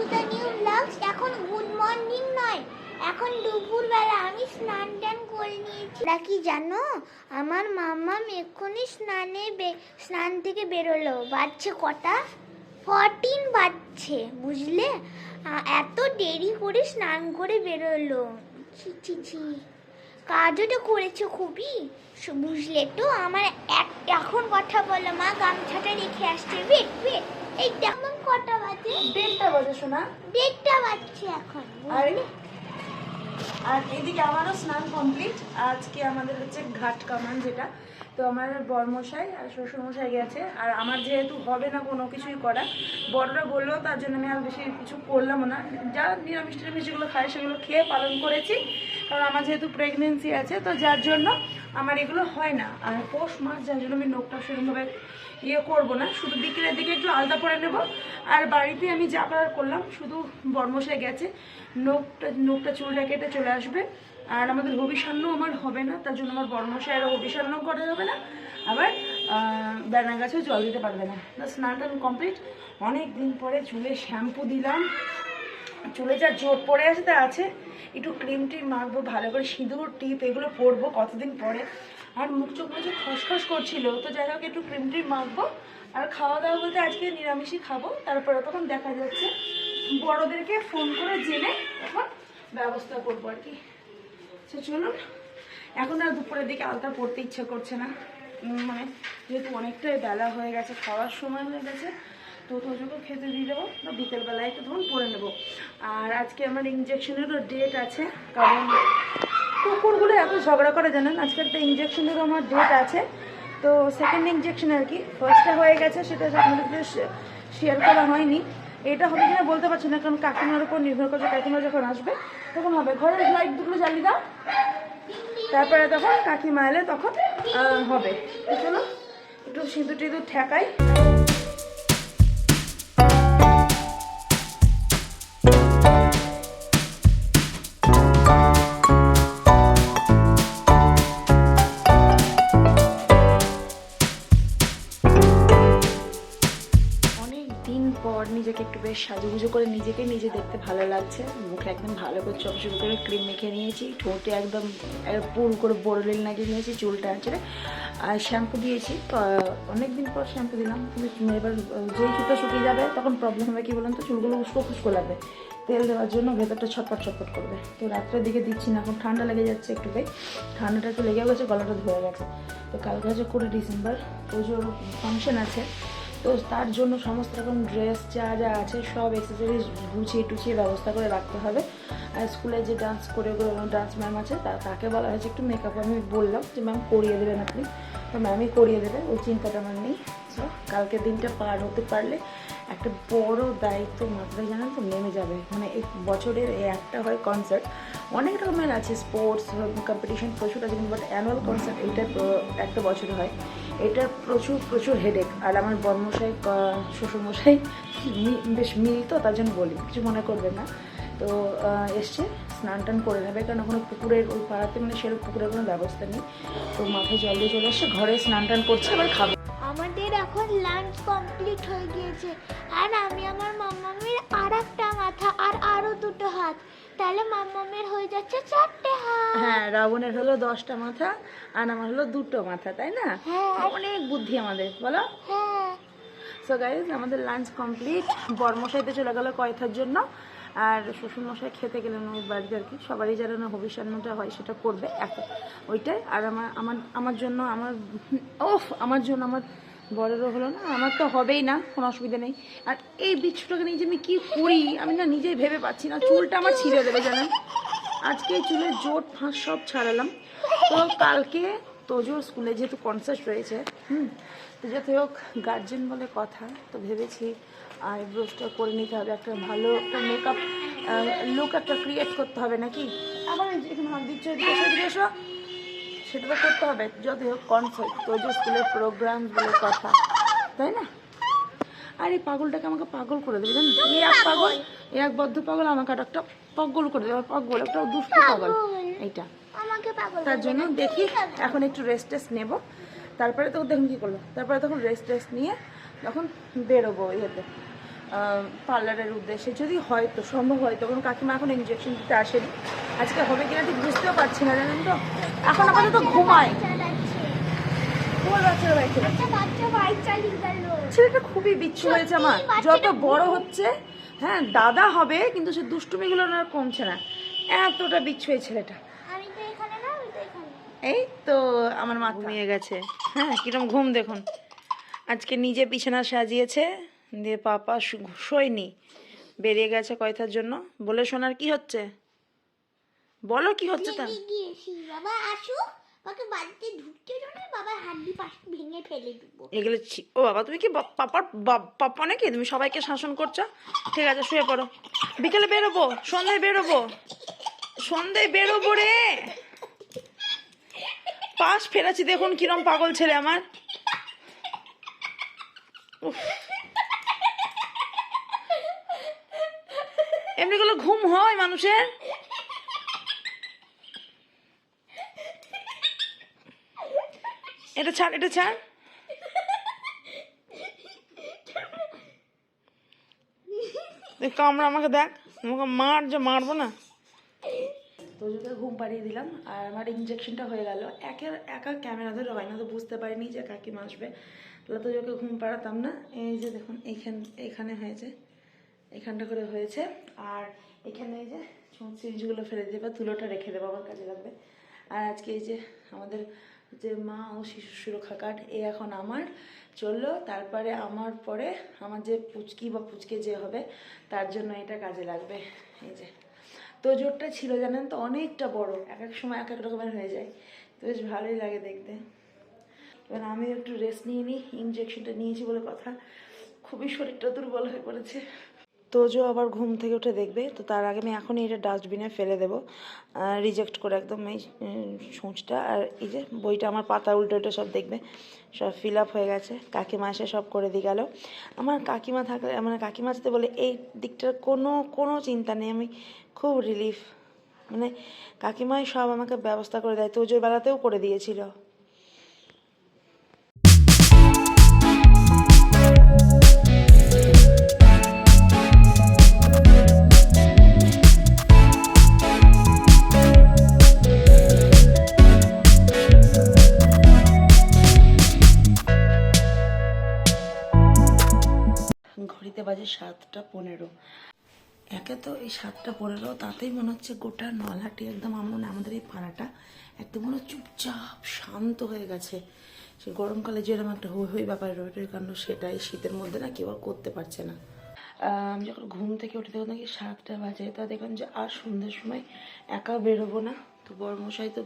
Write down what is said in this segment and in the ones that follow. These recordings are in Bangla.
টু দ্য নিউ ব্লগস এখন গুড মর্নিং নয়। এখন দুপুরবেলা আমি স্নান টান করে নিয়েছি। ওরা কি জানো? আমার মামা এক্ষুনি স্নানে স্নান থেকে বেরোলো। বাজছে কটা? ফরটিন বাজছে, বুঝলে? এত দেরি করে স্নান করে বেরোলো। ছি ছি ছি। কাজও তো করেছ খুবই। বুঝলে তো? আমার এক- এখন কথা বলো মা, গামছাটা রেখে আসছে। ওয়েট ওয়েট, এই তেমন কটা বাজে? দেড়টা বাজে শোনা দেড়টা বাজছে এখন আর আর এদিকে আমারও স্নান কমপ্লিট আজকে আমাদের হচ্ছে ঘাট কামান যেটা। তো আমার বরমশাই আর শ্বশুরমশাই গেছে। আর আমার যেহেতু হবে না কোনো কিছুই করা বড়রা বলল তার জন্য আমি আর বেশি কিছু করলাম না। যা নিরামিষ টিরামিষ যেগুলো খাই সেগুলো খেয়ে পালন করেছি। কারণ আমার যেহেতু প্রেগনেন্সি আছে তো যার জন্য আমার এগুলো হয় না। আর পৌষ মাস যার জন্য আমি নোখটা সেরকমভাবে ইয়ে করব না, শুধু বিকেলের দিকে একটু আলাদা পরে নেব। আর বাড়িতে আমি যা করার করলাম, শুধু বর্মশাই গেছে, নোখটা নোখটা চুলটা কেটে চলে আসবে। আর আমাদের হবিষান্ন আমার হবে না, তার জন্য আমার বর্মশাইয়েরও হবিষান্ন করা যাবে না। আবার বেড়া গাছেও জল দিতে পারবে না। স্নান টান কমপ্লিট অনেক দিন পরে চুলে শ্যাম্পু দিলাম। চুলে যা জোর পড়ে আছে, তা আছে। একটু ক্রিম টিম মাখবো, ভালো করে সিঁদুর, টিপ, এগুলো পরবো কতদিন পরে। আর মুখ চোখ মুখে খসখস করছিল, তো যাই হোক একটু ক্রিম টিম মাখবো। আর খাওয়া দাওয়া বলতে আজকে নিরামিষই খাব, তারপরে তখন দেখা যাচ্ছে বড়োদেরকে ফোন করে জেনে তখন ব্যবস্থা করব আর কি। সে চলুন, এখন আর দুপুরের দিকে আলতা পড়তে ইচ্ছে করছে না। মানে যেহেতু অনেকটাই বেলা হয়ে গেছে, খাওয়ার সময় হয়ে গেছে তো তোজোকে খেতে দিয়ে দেবো, বা বিকেলবেলায় একটু তখন পরে নেব। আর আজকে আমার ইঞ্জেকশনেরও ডেট আছে, কারণ কুকুরগুলো এত ঝগড়া করে জানেন, আজকে একটা ইঞ্জেকশনেরও আমার ডেট আছে। তো সেকেন্ড ইঞ্জেকশন আর কি ফার্স্টটা হয়ে গেছে, সেটা আপনাদের শেয়ার করা হয়নি। এটা হবে কিনা বলতে পারছি না, কারণ কাকিমার উপর নির্ভর করছে, কাকিমা যখন আসবে, তখন হবে। ঘরের লাইট দুটো জ্বালিয়ে দাও। তারপরে তখন কাকিমা এলে তখন হবে। চলো, একটু সিঁদুর টিঁদুর ঠেকাই। দেখতে ভালো লাগছে। মুখে একদম ভালো করে চপ চকচক করে ক্রিম মেখে নিয়েছি। ঠোঁটে একদম পুর করে বড়লিল লাগিয়ে নিয়েছি, চুলটা আছে আর শ্যাম্পু দিয়েছি। অনেক দিন পর শ্যাম্পু দিলাম। কিন্তু এবার যেই চুলটা শুকিয়ে যাবে, তখন প্রবলেম হবে কি বলুন তো? চুলগুলো উস্কো ফুস্কো লাগবে। তেল দেওয়ার জন্য ভেতরটা ছটপট ছটপট করবে। তো রাত্রের দিকে দিচ্ছি না, এখন ঠান্ডা লেগে যাচ্ছে একটু ভাই ঠান্ডাটা একটু লেগেও গেছে, গলাটা ধরে গেছে। তো কালকে হচ্ছে কুড়ি ডিসেম্বর পুজোর ফাংশন আছে। তো তার জন্য সমস্ত রকম ড্রেস যা যা আছে, সব এক্সেসরিজ গুছিয়ে টুছিয়ে ব্যবস্থা করে রাখতে হবে। আর স্কুলে যে ডান্স করে ডান্স ম্যাম আছে তাকে বলা হয়েছে একটু মেকআপ আমি বললাম যে ম্যাম করিয়ে দেবেন আপনি। তো ম্যামই করিয়ে দেবে, ওই চিন্তাটা আমার নেই। সো কালকের দিনটা পার হতে পারলে একটা বড় দায়িত্ব মাথায় জানেন তো নেমে যাবে। মানে এই বছরের একটা হয় কনসার্ট অনেক রকমের আছে স্পোর্টস কম্পিটিশন প্রচুর আছে বাট অ্যানুয়াল কনসার্ট এইটা একটা বছর হয়। এটার প্রচুর প্রচুর হেডেক আর আমার বর্মশাই শ্বশুরমশাই বেশ মিল তো তার জন্য বলি, কিছু মনে করবে না। তো এসছে, স্নান টান করে নেবে, কারণ কোনো পুকুরের ওই পাড়াতে মানে সেরকম পুকুরের কোনো ব্যবস্থা নেই। তো মাথায় জল দিয়ে চলে এসছে, ঘরে স্নান টান করছে আবার খাবে। আমাদের এখন লাঞ্চ কমপ্লিট হয়ে গিয়েছে। আর আমি আমার মাম্মামের আর একটা মাথা আর আরও দুটো হাত। তাহলে মাম্মামের হয়ে যাচ্ছে চারটে হাত। হ্যাঁ রাবণের হলো দশটা মাথা আর আমার হলো দুটো মাথা তাই না? হ্যাঁ। অনেক বুদ্ধি আমাদের বলো। হ্যাঁ। সো গাইজ আমাদের লাঞ্চ কমপ্লিট বর্মশাইতে চলে গেল কয়থার জন্য আর শ্বশুরমশাই খেতে গেলেন ওই বাড়িতে আর কি। সবারই যারা না ভবিষ্যান্নটা হয় সেটা করবে এক ওইটাই। আর আমার আমার আমার জন্য আমার ওফ আমার জন্য আমার বড়েরও হলো না, আমার তো হবেই না, কোনো অসুবিধা নেই। আর এই বিচ্ছুটাকে নিয়ে যে আমি কী করি, আমি না নিজেই ভেবে পাচ্ছি না, চুলটা আমার ছিঁড়ে দেবে জানেন। আজকে চুলের জোট ফাঁস সব ছাড়ালাম। তো কালকে তোজোর স্কুলে যেহেতু কনসার্ট রয়েছে, হুম, তো যাতে হোক গার্জেন বলে কথা, তো ভেবেছি আইব্রোসটা করে নিতে হবে, একটা ভালো একটা মেকআপ লুক একটা ক্রিয়েট করতে হবে নাকি? আবার এখানে হাত দিচ্ছ, এদিকে। সেটা তো করতে হবে। যত হোক কনসার্ট তোজো স্কুলের প্রোগ্রাম বলে কথা তাই না? আর এই পাগলটাকে আমাকে পাগল করে দেবে জানেন এই এক পাগল। এই এক বদ্ধ পাগল আমাকে আর একটা পাগল করে দেবে পাগল একটা দুষ্ট পাগল। এইটা। তার জন্য দেখি এখন একটু রেস্ট টেস্ট নেব। তারপরে তো দেখুন কী করল। তারপরে তখন রেস্ট টেস্ট নিয়ে তখন বেরোবো ইয়েতে পার্লারের উদ্দেশ্যে যদি হয়তো সম্ভব হয় তখন কাকিমা এখন ইঞ্জেকশন দিতে আসেনি। আজকে হবে কিনা ঠিক বুঝতেও পারছি না জানেন তো? এখন আপাতত ঘুমায়। গেল। ছেলেটা খুবই বিচ্ছু হয়েছে আমার। যত বড় হচ্ছে হ্যাঁ দাদা হবে কিন্তু সে দুষ্টুমিগুলো আর কমছে না। এতটা বিচ্ছু এই ছেলেটা। আমি তো এখানে না আমি তো এখানে। এই তো আমার মা ঘুমিয়ে গেছে। হ্যাঁ কিরম ঘুম দেখুন। আজকে নিজে বিছানা সাজিয়েছে দিয়ে পাপা শু- শোয়নি। বেরিয়ে গেছে কয়টার জন্য? বলে শোনার কি হচ্ছে? বলো কি হচ্ছে তা? গিয়েছি বাবা আসুক বাবাকে বাড়িতে ঢুকতে জন্য বাবার হাড্ডি পাশ ভেঙে ফেলে দেবো। এগুলো ও বাবা তুমি কি পাপার পাপ্পা নাকি? তুমি সবাইকে শাসন করছ? ঠিক আছে শুয়ে পড়ো। বিকেলে বেরোবো সন্ধ্যায় বেরোবো। সন্ধ্যায় বেরোবো রে। পাশ ফেরাচ্ছি দেখুন কিরম পাগল ছেলে আমার। উফ। এমনি গুলো ঘুম হয় মানুষের? এটা ছাড় এটা ছাড়। কামড়া, আমাকে দেখ। আমাকে মার, যে মারবো না। তোজোকে ঘুম পাড়িয়ে দিলাম, আর আমার ইঞ্জেকশনটা হয়ে গেল। একের একা ক্যামেরা ধরে হয় না তো বুঝতে পারিনি যে কাকিমা আসবে। তাহলে তোজোকে ঘুম পাড়াতাম না। এই যে দেখুন, এইখান এইখানে হয়েছে। এখানটা করে হয়েছে। আর এখানে এই যে সিরিজগুলো ফেলে দেবে, তুলোটা রেখে দেবো, আমার কাজে লাগবে। আর আজকে এই যে আমাদের যে মা ও শিশু সুরক্ষা কার্ড, এ এখন আমার। চলল, তারপরে আমার পরে আমার যে পুচকি বা পুচকে যে হবে, তার জন্য এটা কাজে লাগবে। এই যে। তো জোরটা ছিল, জানেন তো, অনেকটা বড়। এক এক সময় এক এক রকমের হয়ে যায়। তো বেশ ভালোই লাগে দেখতে। এবার আমি একটু রেস্ট নিয়ে নিই ইঞ্জেকশনটা নিয়েছি বলে কথা। খুবই শরীরটা দুর্বল হয়ে পড়েছে। তোজো আবার ঘুম থেকে উঠে দেখবে, তো তার আগে আমি এখনই এটা ডাস্টবিনে ফেলে দেবো। রিজেক্ট করে একদম এই সূচটা আর এই যে বইটা আমার পাতা উল্টো উল্টো সব দেখবে, সব ফিল আপ হয়ে গেছে। কাকিমা এসে সব করে দিয়ে গেল। আমার কাকিমা থাকলে মানে কাকিমা যেতে বলে এই দিকটার কোনো কোনো চিন্তা নেই, আমি খুব রিলিফ মানে কাকিমাই সব আমাকে ব্যবস্থা করে দেয়, তোজোর বেলাতেও করে দিয়েছিল। ঘড়িতে বাজে সাতটা পনেরো। একে তো এই সাতটা পনেরো, তাতেই মনে হচ্ছে গোটা নলহাটি একদম আমার আমাদের এই পাড়াটা একদম মনে চুপচাপ শান্ত হয়ে গেছে। সে গরমকালে যেরকম একটা হই হই ব্যাপার রয়ে কাণ্ড সেটাই শীতের মধ্যে না কেউ করতে পারছে না। আমি যখন ঘুম থেকে উঠে দেখলাম নাকি সাতটা বাজে, তা দেখলাম যে আর সন্ধ্যের সময় একা বেরোবো না। তো বড়মশাই তো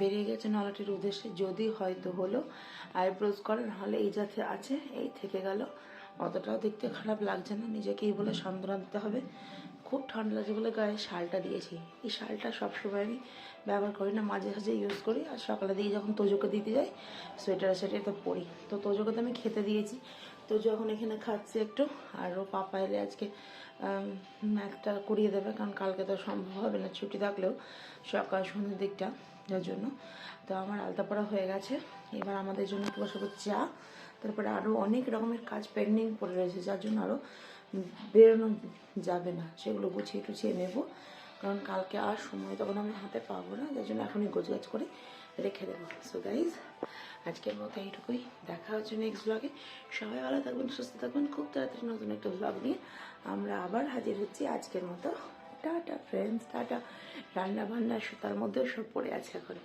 বেরিয়ে গেছে নলাটির উদ্দেশ্যে, যদি হয়তো হলো আইব্রোজ করে, নাহলে এই যাতে আছে, এই থেকে গেল। অতটাও দেখতে খারাপ লাগছে না। নিজেকেই বলে সান্ত্বনা দিতে হবে। খুব ঠান্ডা লাগছে বলে গায়ে শালটা দিয়েছি। এই শালটা সবসময় আমি ব্যবহার করি না। মাঝে সাঝে ইউজ করি। আর সকালে দিয়ে যখন তোজোকে দিতে যাই সোয়েটার সেটাই তো পরি। তো তোজোকে তো আমি খেতে দিয়েছি। তো যখন এখানে খাচ্ছি একটু আর ও পাপা এলে আজকে আম, একটা করিয়ে দেবে। কারণ কালকে তো সম্ভব হবে না ছুটি থাকলেও সকাল সন্ধ্যের দিকটা যার জন্য। তো আমার আলতা পড়া হয়ে গেছে। এবার আমাদের জন্য একটু বসে চা। তারপরে আরও অনেক রকমের কাজ পেন্ডিং পড়ে রয়েছে, যার জন্য আরও বেরোনো যাবে না। সেগুলো গুছিয়ে টুছিয়ে নেব। কারণ কালকে আর সময় তখন আমি হাতে পাবো না, যার জন্য এখনই গোছগাছ করে রেখে দেবো। সো গাইজ আজকের মতো এইটুকুই। দেখা হচ্ছে নেক্সট ব্লগে সবাই ভালো থাকবেন, সুস্থ থাকবেন। খুব তাড়াতাড়ি নতুন একটা ব্লগ নিয়ে আমরা আবার হাজির হচ্ছি আজকের মতো। Tata friends tata. রান্না বান্না সুতার মধ্যেও সব পড়ে আছে এখন।